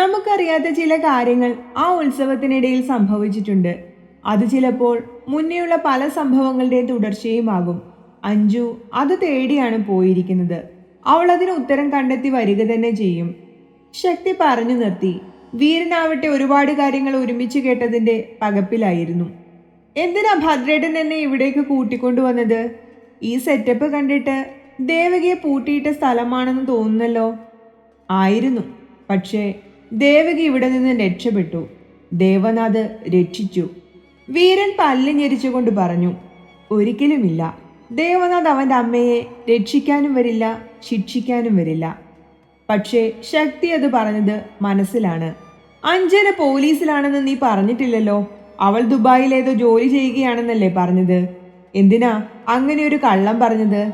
നമുക്കറിയാത്ത ചില കാര്യങ്ങൾ ആ ഉത്സവത്തിനിടയിൽ സംഭവിച്ചിട്ടുണ്ട്. അത് ചിലപ്പോൾ മുന്നേയുള്ള പല സംഭവങ്ങളുടെയും തുടർച്ചയുമാകും. അഞ്ജു അത് തേടിയാണ് പോയിരിക്കുന്നത്. അവൾ അതിന് ഉത്തരം കണ്ടെത്തി വരിക തന്നെ ചെയ്യും. ശക്തി പറഞ്ഞു നിർത്തി. വീരനാവട്ടെ ഒരുപാട് കാര്യങ്ങൾ ഒരുമിച്ച് കേട്ടതിന്റെ പകപ്പിലായിരുന്നു. എന്തിനാ ഭദ്രേട്ടൻ എന്നെ ഇവിടേക്ക് കൂട്ടിക്കൊണ്ടുവന്നത് ഈ സെറ്റപ്പ് കണ്ടിട്ട് ദേവകിയെ പൂട്ടിയിട്ട സ്ഥലമാണെന്ന് തോന്നുന്നല്ലോ? ആയിരുന്നു. പക്ഷേ ദേവകി ഇവിടെ നിന്ന് രക്ഷപ്പെട്ടു. ദേവനാഥ് രക്ഷിച്ചു. വീരൻ പല്ല് ഞെരിച്ചുകൊണ്ട് പറഞ്ഞു ഒരിക്കലുമില്ല. ദേവനാഥ് അവന്റെ അമ്മയെ രക്ഷിക്കാനും വരില്ല ശിക്ഷിക്കാനും വരില്ല. പക്ഷേ ശക്തി അത് പറഞ്ഞത് മനസ്സിലാണ്. അഞ്ജന പോലീസിലാണെന്ന് നീ പറഞ്ഞിട്ടില്ലല്ലോ. അവൾ ദുബായിലേതോ ജോലി ചെയ്യുകയാണെന്നല്ലേ പറഞ്ഞത്. എന്തിനാ അങ്ങനെ ഒരു കള്ളം പറഞ്ഞത്?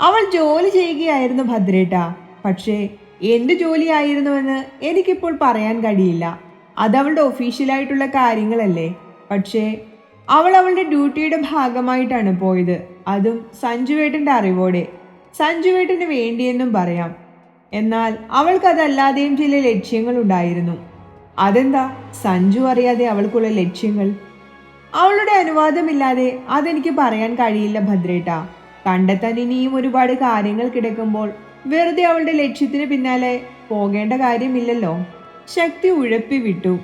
അവൾ ജോലി ചെയ്യുകയായിരുന്നു ഭദ്രേട്ട. പക്ഷേ എന്ത് ജോലിയായിരുന്നുവെന്ന് എനിക്കിപ്പോൾ പറയാൻ കഴിയില്ല. അതവളുടെ ഒഫീഷ്യലായിട്ടുള്ള കാര്യങ്ങളല്ലേ. പക്ഷേ അവൾ അവളുടെ ഡ്യൂട്ടിയുടെ ഭാഗമായിട്ടാണ് പോയത്. അതും സഞ്ജുവേട്ടന്റെ അറിവോടെ. സഞ്ജുവേട്ടന് വേണ്ടിയെന്നും പറയാം. എന്നാൽ അവൾക്കതല്ലാതെയും ചില ലക്ഷ്യങ്ങൾ ഉണ്ടായിരുന്നു അതെന്താ? സഞ്ജു അറിയാതെ അവൾക്കുള്ള ലക്ഷ്യങ്ങൾ? അവളുടെ അനുവാദമില്ലാതെ അതെനിക്ക് പറയാൻ കഴിയില്ല ഭദ്രേട്ട. കണ്ടെത്താൻ ഇനിയും ഒരുപാട് കാര്യങ്ങൾ കിടക്കുമ്പോൾ വെറുതെ അവളുടെ ലക്ഷ്യത്തിന് പിന്നാലെ പോകേണ്ട കാര്യമില്ലല്ലോ. ശക്തി ഉഴപ്പി വിട്ടു.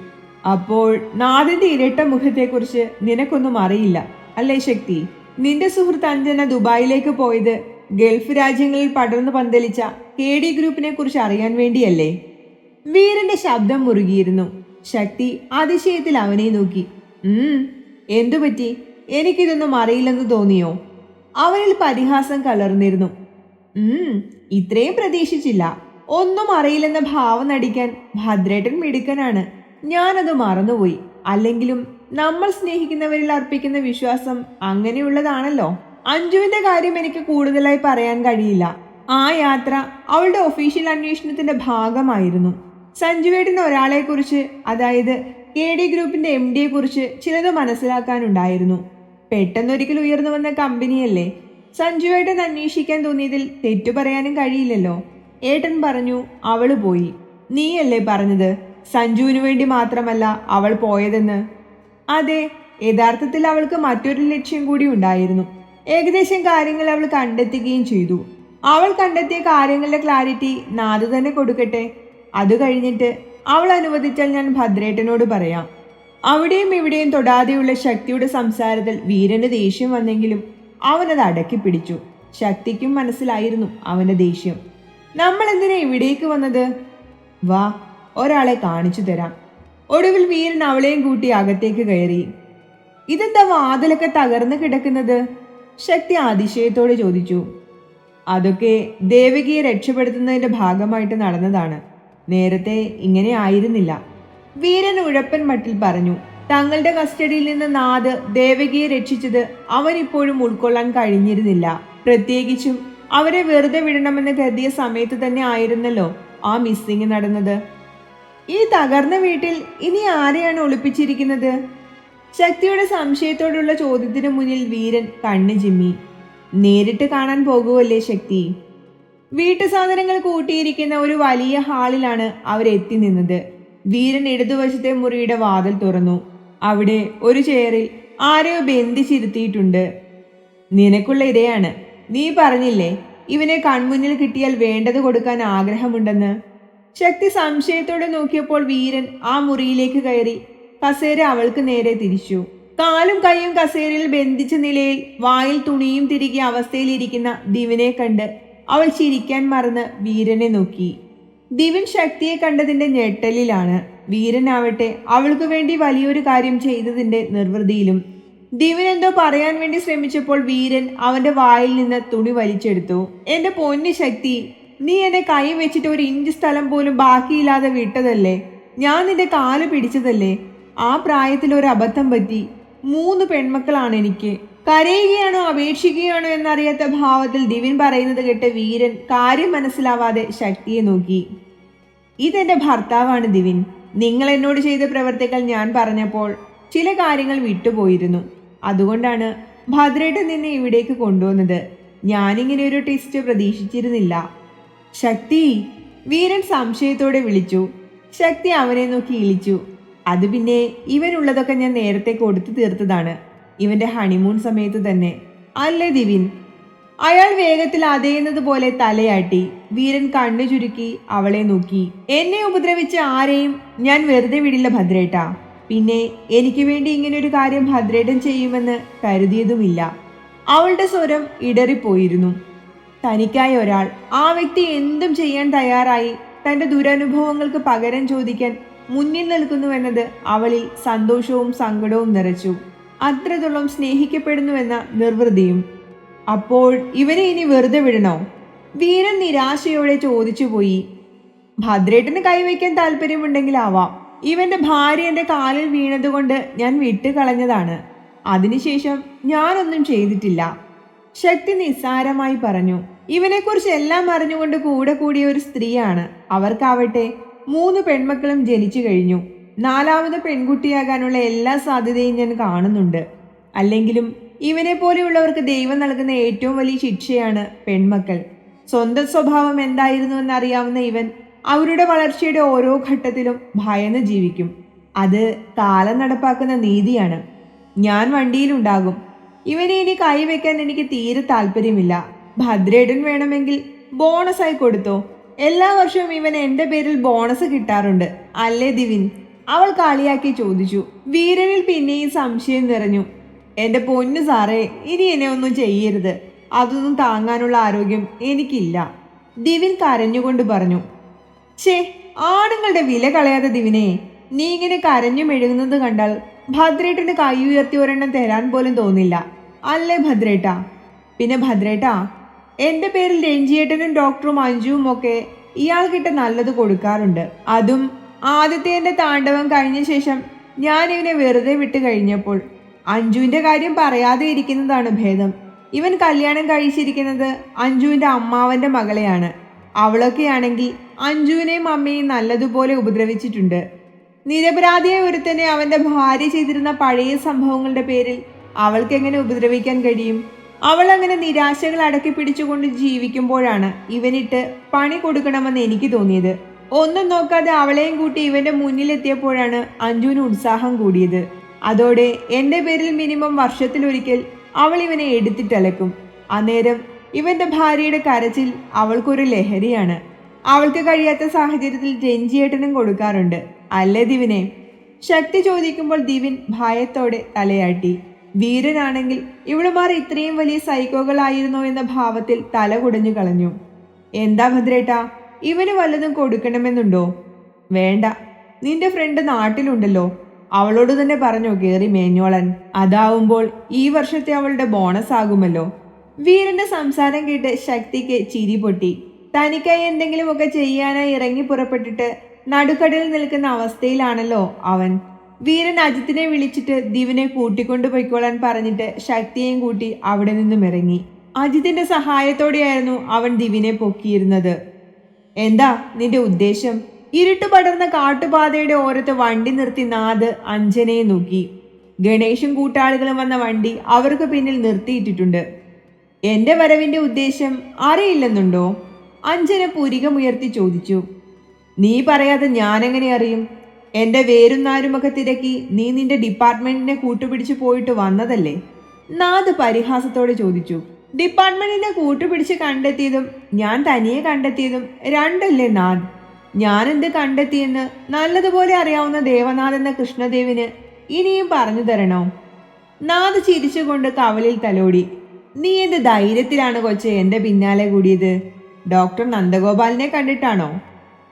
അപ്പോൾ നാഥന്റെ ഇരട്ട മുഖത്തെക്കുറിച്ച് നിനക്കൊന്നും അറിയില്ല അല്ലേ ശക്തി? നിന്റെ സുഹൃത്ത് അഞ്ജന ദുബായിലേക്ക് പോയത് ഗൾഫ് രാജ്യങ്ങളിൽ പടർന്നു പന്തലിച്ച കെ ഡി ഗ്രൂപ്പിനെ കുറിച്ച് അറിയാൻ വേണ്ടിയല്ലേ? വീരന്റെ ശബ്ദം മുറുകിയിരുന്നു. ശക്തി അതിശയത്തിൽ അവനെ നോക്കി. ഉം എന്തു പറ്റി എനിക്കിതൊന്നും അറിയില്ലെന്ന് തോന്നിയോ? അവനിൽ പരിഹാസം കലർന്നിരുന്നു. ഇത്രയും പ്രതീക്ഷിച്ചില്ല. ഒന്നും അറിയില്ലെന്ന ഭാവം നടിക്കാൻ ഭദ്രേട്ടൻ മിടുക്കനാണ്. ഞാനത് മറന്നുപോയി. അല്ലെങ്കിലും നമ്മൾ സ്നേഹിക്കുന്നവരിൽ അർപ്പിക്കുന്ന വിശ്വാസം അങ്ങനെയുള്ളതാണല്ലോ. അഞ്ജുവിന്റെ കാര്യം എനിക്ക് കൂടുതലായി പറയാൻ കഴിയില്ല. ആ യാത്ര അവളുടെ ഒഫീഷ്യൽ അന്വേഷണത്തിന്റെ ഭാഗമായിരുന്നു. സഞ്ജുവേട്ടൻ ഒരാളെ കുറിച്ച് അതായത് കെ ഡി ഗ്രൂപ്പിന്റെ എം ഡിയെ കുറിച്ച് ചിലത് മനസ്സിലാക്കാനുണ്ടായിരുന്നു. പെട്ടെന്നൊരിക്കൽ ഉയർന്നു വന്ന കമ്പനിയല്ലേ? സഞ്ജുവേട്ടൻ അന്വേഷിക്കാൻ തോന്നിയതിൽ തെറ്റു പറയാനും കഴിയില്ലല്ലോ. ഏട്ടൻ പറഞ്ഞു അവൾ പോയി. നീയല്ലേ പറഞ്ഞത്? സഞ്ജുവിനു വേണ്ടി മാത്രമല്ല അവൾ പോയതെന്ന്. അതെ യഥാർത്ഥത്തിൽ അവൾക്ക് മറ്റൊരു ലക്ഷ്യം കൂടി ഉണ്ടായിരുന്നു. ഏകദേശം കാര്യങ്ങൾ അവൾ കണ്ടെത്തുകയും ചെയ്തു. അവൾ കണ്ടെത്തിയ കാര്യങ്ങളുടെ ക്ലാരിറ്റി നാദ് തന്നെ കൊടുക്കട്ടെ. അത് കഴിഞ്ഞിട്ട് അവൾ അനുവദിച്ചാൽ ഞാൻ ഭദ്രേട്ടനോട് പറയാം. അവിടെയും ഇവിടെയും തൊടാതെയുള്ള ശക്തിയുടെ സംസാരത്തിൽ വീരന് ദേഷ്യം വന്നെങ്കിലും അവനത് അടക്കി പിടിച്ചു. ശക്തിക്കും മനസ്സിലായിരുന്നു അവന്റെ ദേഷ്യം. നമ്മൾ എന്തിനാ ഇവിടേക്ക് വന്നത്? വാ ഒരാളെ കാണിച്ചു തരാം. ഒടുവിൽ വീരൻ അവളെയും കൂട്ടി അകത്തേക്ക് കയറി. ഇതെന്താ വാതിലൊക്കെ തകർന്നു കിടക്കുന്നത്? ശക്തി അതിശയത്തോടെ ചോദിച്ചു. അതൊക്കെ ദേവകിയെ രക്ഷപ്പെടുത്തുന്നതിന്റെ ഭാഗമായിട്ട് നടന്നതാണ്. നേരത്തെ ഇങ്ങനെ ആയിരുന്നില്ല. വീരൻ ഉഴപ്പൻ മട്ടിൽ പറഞ്ഞു. തങ്ങളുടെ കസ്റ്റഡിയിൽ നിന്ന് നാഥ് ദേവകിയെ രക്ഷിച്ചത് അവൻ ഇപ്പോഴും ഉൾക്കൊള്ളാൻ കഴിഞ്ഞിരുന്നില്ല. പ്രത്യേകിച്ചും അവരെ വെറുതെ വിടണമെന്ന് കരുതിയ സമയത്ത് തന്നെ ആയിരുന്നല്ലോ ആ മിസ്സിങ് നടന്നത്. ഈ തകർന്ന വീട്ടിൽ ഇനി ആരെയാണ് ഒളിപ്പിച്ചിരിക്കുന്നത്? ശക്തിയുടെ സംശയത്തോടുള്ള ചോദ്യത്തിന് മുന്നിൽ വീരൻ കണ്ണു ചിമ്മി. നേരിട്ട് കാണാൻ പോകുമല്ലേ ശക്തി? വീട്ടു സാധനങ്ങൾ കൂട്ടിയിരിക്കുന്ന ഒരു വലിയ ഹാളിലാണ് അവരെത്തി നിന്നത്. വീരൻ ഇടതുവശത്തെ മുറിയുടെ വാതിൽ തുറന്നു. അവിടെ ഒരു ചെയറിൽ ആരെയോ ബന്ധിച്ചിരുത്തിയിട്ടുണ്ട് നിനക്കുള്ള ഇരയാണ്. നീ പറഞ്ഞില്ലേ ഇവനെ കൺമുന്നിൽ കിട്ടിയാൽ വേണ്ടത് കൊടുക്കാൻ ആഗ്രഹമുണ്ടെന്ന്. ശക്തി സംശയത്തോടെ നോക്കിയപ്പോൾ വീരൻ ആ മുറിയിലേക്ക് കയറി കസേര അവൾക്ക് നേരെ തിരിച്ചു. കാലും കൈയും കസേരയിൽ ബന്ധിച്ച നിലയിൽ വായിൽ തുണിയും തിരികെ അവസ്ഥയിലിരിക്കുന്ന ദിവിനെ കണ്ട് അവൾ ചിരിക്കാൻ മറന്ന് വീരനെ നോക്കി. ദിവൻ ശക്തിയെ കണ്ടതിന്റെ ഞെട്ടലിലാണ്. വീരനാവട്ടെ അവൾക്ക് വേണ്ടി വലിയൊരു കാര്യം ചെയ്തതിന്റെ നിർവൃതിയിലും. ദിവൻ എന്തോ പറയാൻ വേണ്ടി ശ്രമിച്ചപ്പോൾ വീരൻ അവന്റെ വായിൽ നിന്ന് തുണി വലിച്ചെടുത്തു. എന്റെ പൊന്നു ശക്തി നീ എന്നെ കൈ വെച്ചിട്ട് ഒരു ഇഞ്ച് സ്ഥലം പോലും ബാക്കിയില്ലാതെ വിട്ടതല്ലേ? ഞാൻ നിന്റെ കാൽ പിടിച്ചതല്ലേ? ആ പ്രായത്തിൽ ഒരു അബദ്ധം പറ്റി മൂന്ന് പെൺമക്കളാണ് എനിക്ക്. കരയുകയാണോ അപേക്ഷിക്കുകയാണോ എന്നറിയാത്ത ഭാവത്തിൽ ദിവിൻ പറയുന്നത് കേട്ട് വീരൻ കാര്യം മനസ്സിലാവാതെ ശക്തിയെ നോക്കി. ഇതെന്റെ ഭർത്താവാണ് ദിവിൻ. നിങ്ങൾ എന്നോട് ചെയ്ത പ്രവർത്തികൾ ഞാൻ പറഞ്ഞപ്പോൾ ചില കാര്യങ്ങൾ വിട്ടുപോയിരുന്നു. അതുകൊണ്ടാണ് ഭദ്രേട്ടൻ നിന്നെ ഇവിടേക്ക് കൊണ്ടുവന്നത്. ഞാനിങ്ങനെ ഒരു ടെസ്റ്റ് പ്രതീക്ഷിച്ചിരുന്നില്ല. ശക്തി വീരൻ സംശയത്തോടെ വിളിച്ചു. ശക്തി അവനെ നോക്കി ഇളിച്ചു. അത് പിന്നെ ഇവനുള്ളതൊക്കെ ഞാൻ നേരത്തെ കൊടുത്തു തീർത്തതാണ്. ഇവന്റെ ഹണിമൂൺ സമയത്ത് തന്നെ. അല്ലേ ദിവിൻ? അയാൾ വേഗത്തിൽ അതയുന്നത് പോലെ തലയാട്ടി വീരൻ കണ്ണു ചുരുക്കി അവളെ നോക്കി. എന്നെ ഉപദ്രവിച്ച ആരെയും ഞാൻ വെറുതെ വിടില്ല ഭദ്രേട്ട. പിന്നെ എനിക്ക് വേണ്ടി ഇങ്ങനെ ഒരു കാര്യം ഭദ്രേട്ടൻ ചെയ്യുമെന്ന് കരുതിയതുമില്ല. അവളുടെ സ്വരം ഇടറിപ്പോയിരുന്നു. തനിക്കായി ഒരാൾ ആ വ്യക്തി എന്തും ചെയ്യാൻ തയ്യാറായി തന്റെ ദുരനുഭവങ്ങൾക്ക് പകരം ചോദിക്കാൻ മുന്നിൽ നിൽക്കുന്നുവെന്നത് അവളിൽ സന്തോഷവും സങ്കടവും നിറച്ചു. അത്രത്തോളം സ്നേഹിക്കപ്പെടുന്നുവെന്ന നിർവൃതിയും. അപ്പോൾ ഇവനെ ഇനി വെറുതെ വിടണോ? വീരൻ നിരാശയോടെ ചോദിച്ചുപോയി ഭദ്രേട്ടന് കൈവയ്ക്കാൻ താല്പര്യമുണ്ടെങ്കിലാവാം ഇവന്റെ ഭാര്യ എന്റെ കാലിൽ വീണതുകൊണ്ട് ഞാൻ വിട്ടുകളഞ്ഞതാണ്. അതിനുശേഷം ഞാനൊന്നും ചെയ്തിട്ടില്ല. ശക്തി നിസ്സാരമായി പറഞ്ഞു ഇവനെക്കുറിച്ച് എല്ലാം അറിഞ്ഞുകൊണ്ട് കൂടെ കൂടിയ ഒരു സ്ത്രീയാണ്. അവർക്കാവട്ടെ മൂന്ന് പെൺമക്കളും ജനിച്ചു കഴിഞ്ഞു. നാലാമത് പെൺകുട്ടിയാകാനുള്ള എല്ലാ സാധ്യതയും ഞാൻ കാണുന്നുണ്ട്. അല്ലെങ്കിലും ഇവനെ പോലെയുള്ളവർക്ക് ദൈവം നൽകുന്ന ഏറ്റവും വലിയ ശിക്ഷയാണ് പെൺമക്കൾ. സ്വന്തം സ്വഭാവം എന്തായിരുന്നു എന്നറിയാവുന്ന ഇവൻ അവരുടെ വളർച്ചയുടെ ഓരോ ഘട്ടത്തിലും ഭയന്ന് ജീവിക്കും. അത് കാലം നടപ്പാക്കുന്ന നീതിയാണ്. ഞാൻ വണ്ടിയിലുണ്ടാകും. ഇവനെ ഇനി കൈവയ്ക്കാൻ എനിക്ക് തീരെ താല്പര്യമില്ല. ഭദ്രേടൻ വേണമെങ്കിൽ ബോണസായി കൊടുത്തോ. എല്ലാ വർഷവും ഇവൻ എന്റെ പേരിൽ ബോണസ് കിട്ടാറുണ്ട്. അല്ലേ ദിവിൻ? അവൾ കളിയാക്കി ചോദിച്ചു. വീരനിൽ പിന്നെയും സംശയം നിറഞ്ഞു. എന്റെ പൊന്നു സാറേ ഇനി എന്നെ ഒന്നും ചെയ്യരുത്. അതൊന്നും താങ്ങാനുള്ള ആരോഗ്യം എനിക്കില്ല. ദിവിൻ കരഞ്ഞുകൊണ്ട് പറഞ്ഞു. ഛേ ആണുങ്ങളുടെ വില കളയാതെ ദിവിനെ നീ ഇങ്ങനെ കരഞ്ഞു മെഴുകുന്നത് കണ്ടാൽ ഭദ്രേട്ടന് കൈ ഉയർത്തി ഒരെണ്ണം തരാൻ പോലും തോന്നില്ല. അല്ലേ ഭദ്രേട്ട? പിന്നെ ഭദ്രേട്ട എന്റെ പേരിൽ രഞ്ജിയേട്ടനും ഡോക്ടറും അഞ്ജുവും ഒക്കെ ഇയാൾക്കിട്ട് നല്ലത് കൊടുക്കാറുണ്ട്. അതും ആദ്യത്തെ എന്റെ താണ്ഡവം കഴിഞ്ഞ ശേഷം ഞാൻ ഇവനെ വെറുതെ വിട്ട് കഴിഞ്ഞപ്പോൾ അഞ്ജുവിന്റെ കാര്യം പറയാതെ ഇരിക്കുന്നതാണ് ഭേദം. ഇവൻ കല്യാണം കഴിച്ചിരിക്കുന്നത് അഞ്ജുവിന്റെ അമ്മാവന്റെ മകളെയാണ്. അവളൊക്കെയാണെങ്കിൽ അഞ്ജുവിനെയും അമ്മയും നല്ലതുപോലെ ഉപദ്രവിച്ചിട്ടുണ്ട്. നിരപരാധിയെ ഒരുത്തനെ അവന്റെ ഭാര്യ ചെയ്തിരുന്ന പഴയ സംഭവങ്ങളുടെ പേരിൽ അവൾക്കെങ്ങനെ ഉപദ്രവിക്കാൻ കഴിയും? അവൾ അങ്ങനെ നിരാശകൾ അടക്കി പിടിച്ചുകൊണ്ട് ജീവിക്കുമ്പോഴാണ് ഇവനിട്ട് പണി കൊടുക്കണമെന്ന് എനിക്ക് തോന്നിയത്. ഒന്നും നോക്കാതെ അവളെയും കൂട്ടി ഇവന്റെ മുന്നിലെത്തിയപ്പോഴാണ് അഞ്ജുവിന് ഉത്സാഹം കൂടിയത്. അതോടെ എന്റെ പേരിൽ മിനിമം വർഷത്തിലൊരിക്കൽ അവൾ ഇവനെ എടുത്തിട്ടലക്കും. അന്നേരം ഇവന്റെ ഭാര്യയുടെ കരച്ചിൽ അവൾക്കൊരു ലഹരിയാണ്. അവൾക്ക് കഴിയാത്ത സാഹചര്യത്തിൽ രഞ്ജിയേട്ടനും കൊടുക്കാറുണ്ട്. അല്ലേ ദിവിനെ ശക്തി ചോദിക്കുമ്പോൾ ദിവിൻ ഭയത്തോടെ തലയാട്ടി. വീരനാണെങ്കിൽ ഇവളുമാർ ഇത്രയും വലിയ സൈക്കോകളായിരുന്നോ എന്ന ഭാവത്തിൽ തല കുടഞ്ഞു കളഞ്ഞു. എന്താ ഭദ്രേട്ടാ? ഇവന് വല്ലതും കൊടുക്കണമെന്നുണ്ടോ? വേണ്ട. നിന്റെ ഫ്രണ്ട് നാട്ടിലുണ്ടല്ലോ. അവളോട് തന്നെ പറഞ്ഞോ കേറി മേഞ്ഞോളൻ. അതാവുമ്പോൾ ഈ വർഷത്തെ അവളുടെ ബോണസ് ആകുമല്ലോ. വീരന്റെ സംസാരം കേട്ട് ശക്തിക്ക് ചിരി പൊട്ടി. തനിക്കായി എന്തെങ്കിലുമൊക്കെ ചെയ്യാനായി ഇറങ്ങി പുറപ്പെട്ടിട്ട് നടുക്കടലിൽ നിൽക്കുന്ന അവസ്ഥയിലാണല്ലോ അവൻ. വീരൻ അജിത്തിനെ വിളിച്ചിട്ട് ദിവനെ കൂട്ടിക്കൊണ്ടു പോയിക്കോളാൻ പറഞ്ഞിട്ട് ശക്തിയെയും കൂട്ടി അവിടെ നിന്നും ഇറങ്ങി. അജിത്തിന്റെ സഹായത്തോടെയായിരുന്നു അവൻ ദിവിനെ പൊക്കിയിരുന്നത്. എന്താ നിന്റെ ഉദ്ദേശം? ഇരുട്ട് പടർന്ന കാട്ടുപാതയുടെ ഓരത്ത് വണ്ടി നിർത്തി നാഥ് അഞ്ജനയെ നോക്കി. ഗണേഷും കൂട്ടാളികളും വന്ന വണ്ടി അവർക്ക് പിന്നിൽ നിർത്തിയിട്ടിട്ടുണ്ട്. എന്റെ വരവിന്റെ ഉദ്ദേശം അറിയില്ലെന്നുണ്ടോ? അഞ്ജന പുരികമുയർത്തി ചോദിച്ചു. നീ പറയാതെ ഞാനെങ്ങനെ അറിയും? എന്റെ വേരും നാരുമൊക്കെ തിരക്കി നീ നിന്റെ ഡിപ്പാർട്ട്മെന്റിനെ കൂട്ടുപിടിച്ച് പോയിട്ട് വന്നതല്ലേ? നാഥ് പരിഹാസത്തോടെ ചോദിച്ചു. ഡിപ്പാർട്ട്മെന്റിനെ കൂട്ടുപിടിച്ച് കണ്ടെത്തിയതും ഞാൻ തനിയെ കണ്ടെത്തിയതും രണ്ടല്ലേ നാഥ്? ഞാൻ എന്ത് കണ്ടെത്തിയെന്ന് നല്ലതുപോലെ അറിയാവുന്ന ദേവനാഥ് എന്ന കൃഷ്ണദേവിന് ഇനിയും പറഞ്ഞു തരണോ? നാഥ് ചിരിച്ചുകൊണ്ട് കവലിൽ തലോടി. നീ എന്ത് ധൈര്യത്തിലാണ് കൊച്ചെ എന്റെ പിന്നാലെ കൂടിയത്? ഡോക്ടർ നന്ദഗോപാലിനെ കണ്ടിട്ടാണോ?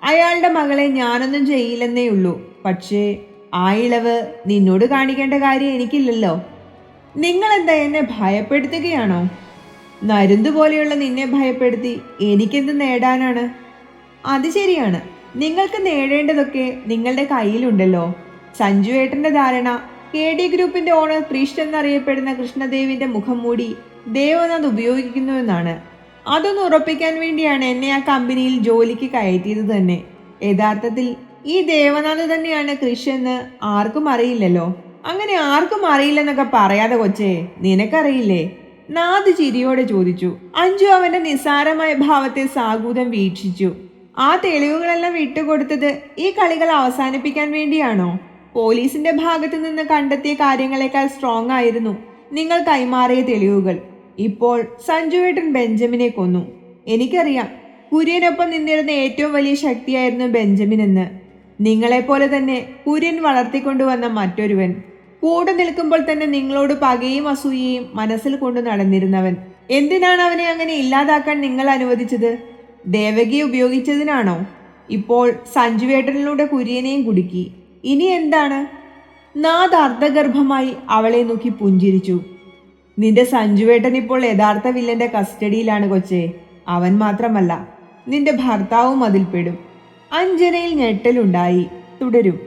അയാളുടെ മകളെ ഞാനൊന്നും ചെയ്യില്ലെന്നേ ഉള്ളൂ. പക്ഷേ ആ ഇളവ് നിന്നോട് കാണിക്കേണ്ട കാര്യം എനിക്കില്ലല്ലോ. നിങ്ങളെന്താ എന്നെ ഭയപ്പെടുത്തുകയാണോ? നരുന്ത് പോലെയുള്ള നിന്നെ ഭയപ്പെടുത്തി എനിക്കെന്ത് നേടാനാണ്? അത് ശരിയാണ്. നിങ്ങൾക്ക് നേടേണ്ടതൊക്കെ നിങ്ങളുടെ കയ്യിലുണ്ടല്ലോ. സഞ്ജു ഏട്ടന്റെ ധാരണ കെ ഡി ഗ്രൂപ്പിന്റെ ഓണർ പ്രീഷ് എന്നറിയപ്പെടുന്ന കൃഷ്ണദേവിന്റെ മുഖം മൂടി ദേവനാഥ് ഉപയോഗിക്കുന്നുവെന്നാണ് അതൊന്ന് ഉറപ്പിക്കാൻ വേണ്ടിയാണ് എന്നെ ആ കമ്പനിയിൽ ജോലിക്ക് കയറ്റിയത് തന്നെ. യഥാർത്ഥത്തിൽ ഈ ദേവനാഥ് തന്നെയാണ് കൃഷ് എന്ന് ആർക്കും അറിയില്ലല്ലോ. അങ്ങനെ ആർക്കും അറിയില്ലെന്നൊക്കെ പറയാതെ കൊച്ചേ നിനക്കറിയില്ലേ? നാദ് ചിരിയോടെ ചോദിച്ചു അഞ്ജു അവന്റെ നിസാരമായ ഭാവത്തെ സാഗൂതം വീക്ഷിച്ചു. ആ തെളിവുകളെല്ലാം വിട്ടുകൊടുത്തത് ഈ കളികൾ അവസാനിപ്പിക്കാൻ വേണ്ടിയാണോ? പോലീസിന്റെ ഭാഗത്തു നിന്ന് കണ്ടെത്തിയ കാര്യങ്ങളെക്കാൾ സ്ട്രോങ് ആയിരുന്നു നിങ്ങൾ കൈമാറിയ തെളിവുകൾ. ഇപ്പോൾ സഞ്ജു സഞ്ജുവേട്ടൻ ബെഞ്ചമിനെ കൊന്നു. എനിക്കറിയാം കുര്യനൊപ്പം നിന്നിരുന്ന ഏറ്റവും വലിയ ശക്തിയായിരുന്നു ബെഞ്ചമിൻ എന്ന്. നിങ്ങളെപ്പോലെ തന്നെ കുര്യൻ വളർത്തിക്കൊണ്ടുവന്ന മറ്റൊരുവൻ. കൂടെ നിൽക്കുമ്പോൾ തന്നെ നിങ്ങളോട് പകയും അസൂയയും മനസ്സിൽ കൊണ്ട് നടന്നിരുന്നവൻ. എന്തിനാണ് അവനെ അങ്ങനെ ഇല്ലാതാക്കാൻ നിങ്ങൾ അനുവദിച്ചത്? ദേവകി ഉപയോഗിച്ചതിനാണോ? ഇപ്പോൾ സഞ്ജുവേട്ടനിലൂടെ കുര്യനെയും കുടുക്കി. ഇനി എന്താണ്? നാഥ് അർദ്ധഗർഭമായി അവളെ നോക്കി പുഞ്ചിരിച്ചു. നിന്റെ സഞ്ജുവേട്ടൻ ഇപ്പോൾ യഥാർത്ഥ വില്ലന്റെ കസ്റ്റഡിയിലാണ് കൊച്ചേ. അവൻ മാത്രമല്ല നിന്റെ ഭർത്താവും അതിൽപ്പെടും. അഞ്ജനയിൽ ഞെട്ടലുണ്ടായി. തുടരും.